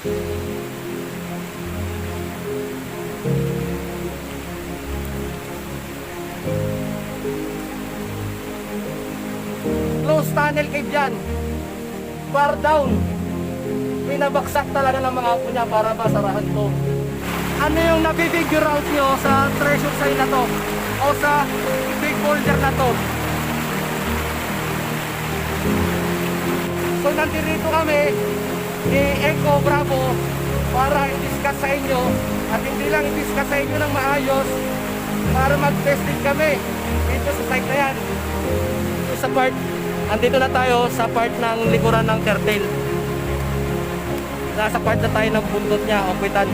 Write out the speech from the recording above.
Close tunnel cave yan. Bar down. Pinabaksak talaga ng mga apo para masarahan to. Ano yung nabibigure out nyo sa treasure sign na to? O sa big boulder na to? So nandito kami ni Echo Bravo para i-discuss sa inyo at hindi lang i-discuss sa inyo ng maayos para mag-testing kami dito sa site na yan. Dito sa part, andito na tayo sa part ng likuran ng turtle. Nasa part na tayo ng buntot niya, o kwitan.